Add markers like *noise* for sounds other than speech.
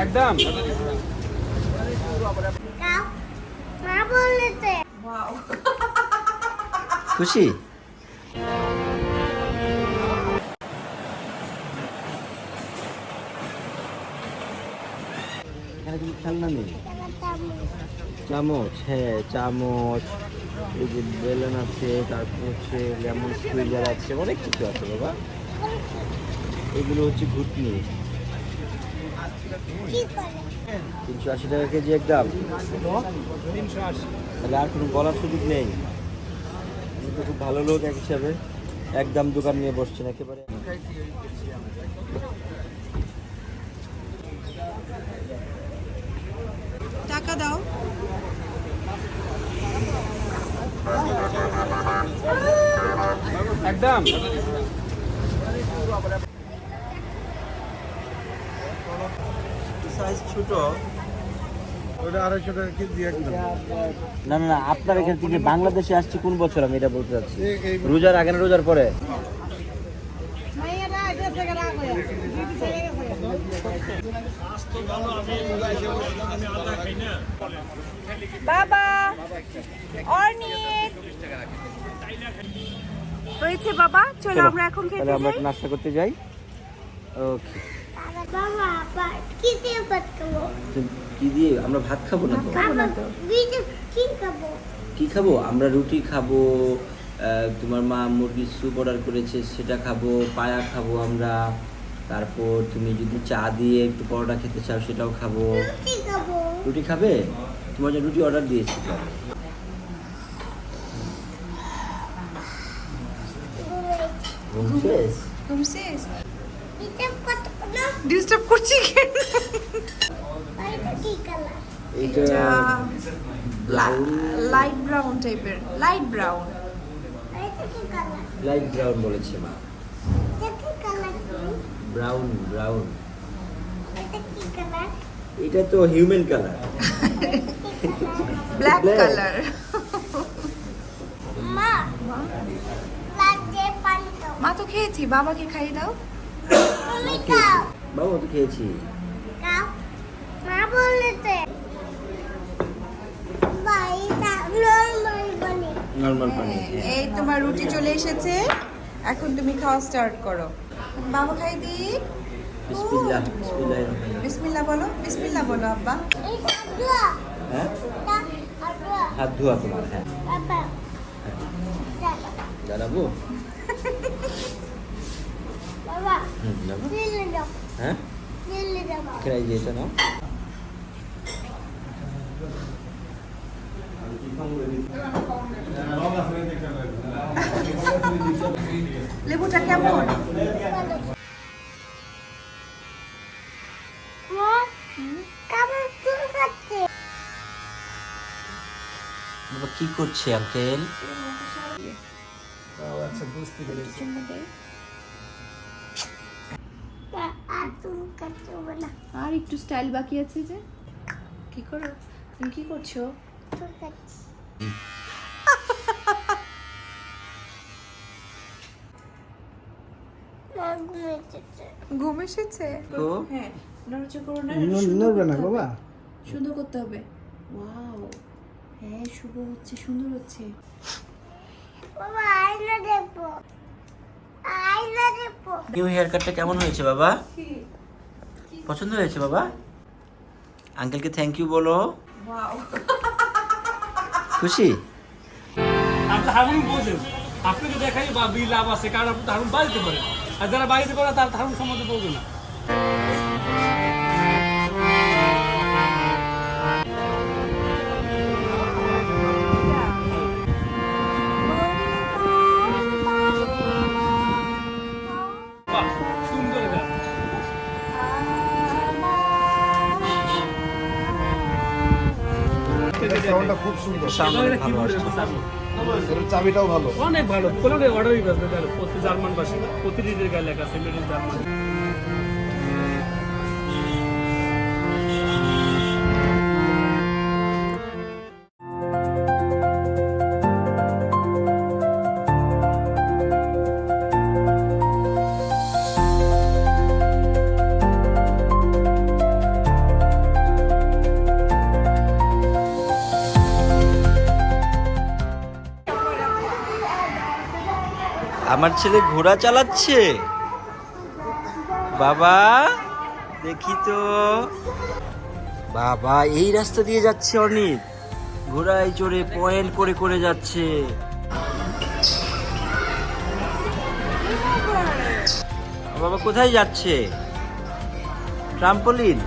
একদম। খুশি? খেলনা নেই? চামচ হ্যাঁ চামচ এই যে বেলুন আছে তারপর হচ্ছে লেমন স্কুইজার আছে অনেক কিছু আছে বাবা। এগুলো হচ্ছে ঘুটনি। তিনশো আশি টাকা কেজি একদম তিনশো আশি তাহলে আর কোনো বলার সুযোগ নেই। তো খুব ভালো লোক এক হিসাবে। একদম দোকান নিয়ে বসছেন একেবারে। টাকা দাও। একদম ছোট ওটা আড়াইশো টাকা কেজি একদম না না না আপনার এখান থেকে বাংলাদেশে আসছে কোন বছর আমি এটা বলতে চাচ্ছি? রোজার আগে না রোজার পরে? বাবা অর্নিক হয়েছে বাবা চলো আমরা এখন খেতে আমরা নাস্তা করতে যাই। ওকে। কি দিয়ে ভাত খাব? কি দিয়ে? আমরা ভাত খাব না তো? খাব কি খাব? আমরা রুটি খাব তোমার মা মুরগির স্যুপ অর্ডার করেছে সেটা খাব পায়া খাব আমরা। তারপর তুমি যদি চা দিয়ে একটু পরোটা খেতে চাও সেটাও খাব। রুটি খাবে। তোমার জন্য রুটি অর্ডার দিয়েছি। তো ঘুম শেষ? ঘুম শেষ এটা কত না ডিস্টার্ব করছি কেন? এটা লাইট ব্রাউন টাইপের লাইট ব্রাউন এটা কি কালার লাইট ব্রাউন বলেছে মা। এটা কি কালার ব্রাউন ব্রাউন এটা কি কালার এটা তো হিউম্যান কালার ব্ল্যাক কালার মা তো খেয়েছি বাবাকে খাইয়ে দাও। বাবু তো খেয়েছি? নরমাল পানি হ্যাঁ, এই তোমার রুটি চলে এসেছে। এখন তুমি খাওয়া স্টার্ট করো। বাবা খাই দি বিসমিল্লাহ বিসমিল্লাহ বিসমিল্লাহ বলো বিসমিল্লাহ বলো আব্বা। হ্যাঁ? হাত ধোয়া। তোমার হ্যাঁ। জানাব *laughs* বাবা হুম জানাব দিলে দাও হ্যাঁ? যে এটা নাও লেবুটা কেমন? কি করছে আঙ্কেল? আচ্ছা বুঝতে পেরেছি মা, আর চুল কাটছে না আর একটু স্টাইল বাকি আছে যে? কি করো? তুমি কি করছ? ঘুম এসেছে? হ্যাঁ নড়চড় করো না নড়বে না বাবা সুন্দর করতে হবে। ওয়াও। হ্যাঁ শুভ হচ্ছে সুন্দর হচ্ছে। বাবা আয়না দেখব। আয়না দেখব। নিউ হেয়ার কাটটা কেমন হয়েছে বাবা? পছন্দ হয়েছে বাবা? আঙ্কেলকে থ্যাংক ইউ বলো। ওয়াও খুশি? বোঝেন আপনাকে দেখাই বা বি লাভ আছে কারণ আপনি পারেন আর যারা পারে তার সম্বন্ধে বোঝে না। বাহ, সাউন্ডটা খুব সুন্দর। এর চাবিটাও ভালো। অনেক ভালো। কোলারে অর্ডারই বাজবে জার্মান ভাষী প্রতিটি গায়ে লেখা আছে মেড ইন জার্মান আমার ছেলে ঘোড়া চালাচ্ছে। বাবা, দেখি তো। বাবা, এই রাস্তা দিয়ে যাচ্ছে অনিক ঘোড়ায় চড়ে পয়েন্ট করে করে যাচ্ছে। বাবা, কোথায় যাচ্ছে? ট্রাম্পলিন?